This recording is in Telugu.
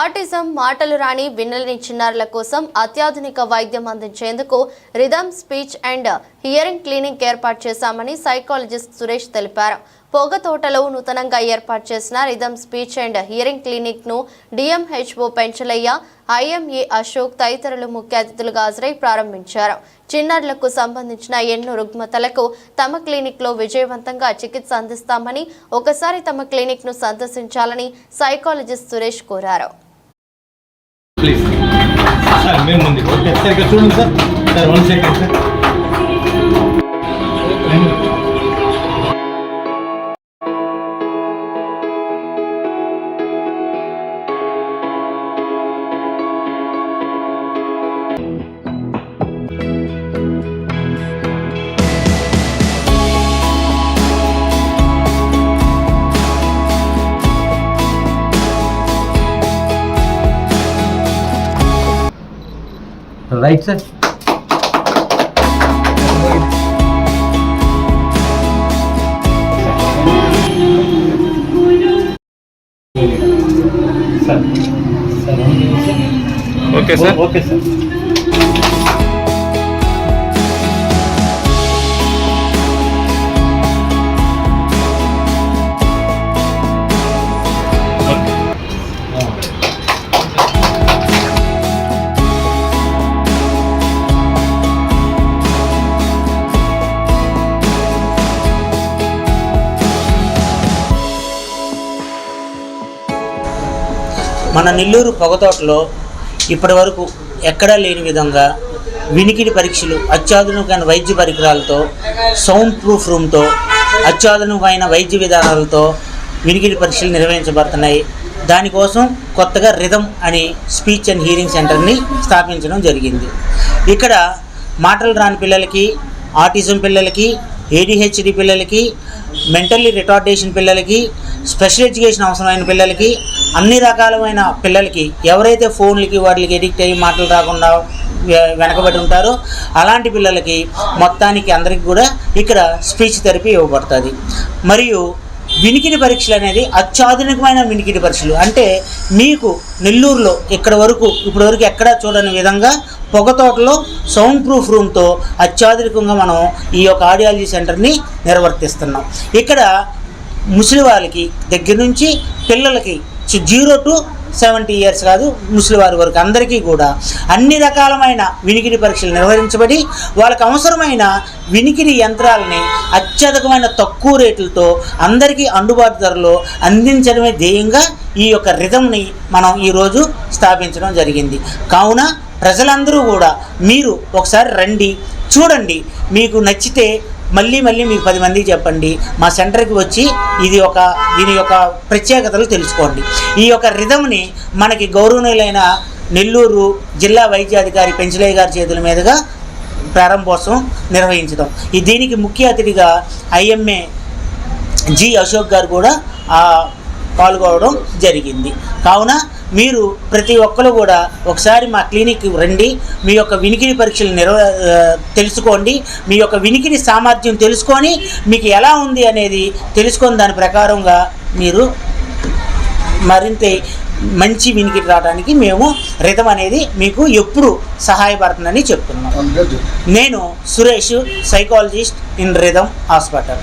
ఆటిజం మాటలు రాని వినలేని చిన్నారుల కోసం అత్యాధునిక వైద్యం అందించేందుకు rhythm speech and hearing clinic ఏర్పాటు చేశామని సైకాలజిస్ట్ సురేష్ తెలిపారు. పొగ తోటలో నూతనంగా ఏర్పాటు చేసిన రిథమ్ స్పీచ్ అండ్ హియరింగ్ క్లినిక్ను డిఎంహెచ్ఓ పెంచలయ్య ఐఎంఏ అశోక్ తదితరులు ముఖ్య అతిథులుగా హాజరై ప్రారంభించారు. చిన్నారులకు సంబంధించిన ఎన్నో రుగ్మతలకు తమ క్లినిక్లో విజయవంతంగా చికిత్స అందిస్తామని ఒకసారి తమ క్లినిక్ను సందర్శించాలని సైకాలజిస్ట్ సురేష్ కోరారు. ప్లీజ్. సార్ మేము ముందు ఒకసారి చూడండి sir. Sir one second sir. Right sir sir sir okay sir మన నెల్లూరు పొగతోటలో ఇప్పటి వరకు ఎక్కడా లేని విధంగా వినికిడి పరీక్షలు అత్యాధునికమైన వైద్య పరికరాలతో సౌండ్ ప్రూఫ్ రూమ్తో అత్యాధునికమైన వైద్య విధానాలతో వినికిడి పరీక్షలు నిర్వహించబడుతున్నాయి. దానికోసం కొత్తగా రిధమ్ అని స్పీచ్ అండ్ హీరింగ్ సెంటర్ని స్థాపించడం జరిగింది. ఇక్కడ మాటలు రాని పిల్లలకి ఆటిజం పిల్లలకి ఏడిహెచ్డి పిల్లలకి మెంటల్లీ రిటార్డేషన్ పిల్లలకి స్పెషల్ ఎడ్యుకేషన్ అవసరమైన పిల్లలకి అన్ని రకాలమైన పిల్లలకి ఎవరైతే ఫోన్లకి వాటికి ఎడిక్ట్ అయ్యి మాటలు రాకుండా వె- వెనకబడి ఉంటారో అలాంటి పిల్లలకి మొత్తానికి అందరికి కూడా ఇక్కడ స్పీచ్ థెరపీ ఇవ్వబడుతుంది. మరియు వినికిడి పరీక్షలు అనేది అత్యాధునికమైన వినికిడి పరీక్షలు. అంటే మీకు నెల్లూరులో ఇక్కడ వరకు ఇప్పటి వరకు ఎక్కడా చూడని విధంగా పొగతోటలో సౌండ్ ప్రూఫ్ రూమ్తో అత్యాధునికంగా మనం ఈ యొక్క ఆడియాలజీ సెంటర్ని నిర్వర్తిస్తున్నాం. ఇక్కడ ముసలి వాళ్ళకి దగ్గర నుంచి పిల్లలకి జీరో టు సెవెంటీ ఇయర్స్ కాదు ముసలివారి వరకు అందరికీ కూడా అన్ని రకాలమైన వినికిడి పరీక్షలు నిర్వహించబడి వాళ్ళకి అవసరమైన వినికిడి యంత్రాలని అత్యధికమైన తక్కువ రేట్లతో అందరికీ అందుబాటు ధరలో అందించడమే ధ్యేయంగా ఈ యొక్క రిధంని మనం ఈరోజు స్థాపించడం జరిగింది. కావున ప్రజలందరూ కూడా మీరు ఒకసారి రండి చూడండి మీకు నచ్చితే మళ్ళీ మళ్ళీ మీకు పది మందికి చెప్పండి. మా సెంటర్కి వచ్చి ఇది ఒక దీని యొక్క ప్రత్యేకతలు తెలుసుకోండి. ఈ యొక్క రిధంని మనకి గౌరవనీయులైన నెల్లూరు జిల్లా వైద్యాధికారి పెంచలయ్య గారి చేతుల మీదుగా ప్రారంభోత్సవం నిర్వహించడం. ఈ దీనికి ముఖ్య అతిథిగా ఐఎంఏ జి అశోక్ గారు కూడా పాల్గొనడం జరిగింది. కావున మీరు ప్రతి ఒక్కరు కూడా ఒకసారి మా క్లినిక్ రండి. మీ యొక్క వినికిడి పరీక్షలు నిర్వ తెలుసుకోండి. మీ యొక్క వినికిడి సామర్థ్యం తెలుసుకొని మీకు ఎలా ఉంది అనేది తెలుసుకొని దాని ప్రకారంగా మీరు మరింత మంచి వినికిడి రావడానికి మేము రితం అనేది మీకు ఎప్పుడు సహాయపడుతుందని చెప్తున్నాం. నేను Suresh psychologist in rhythm hospital.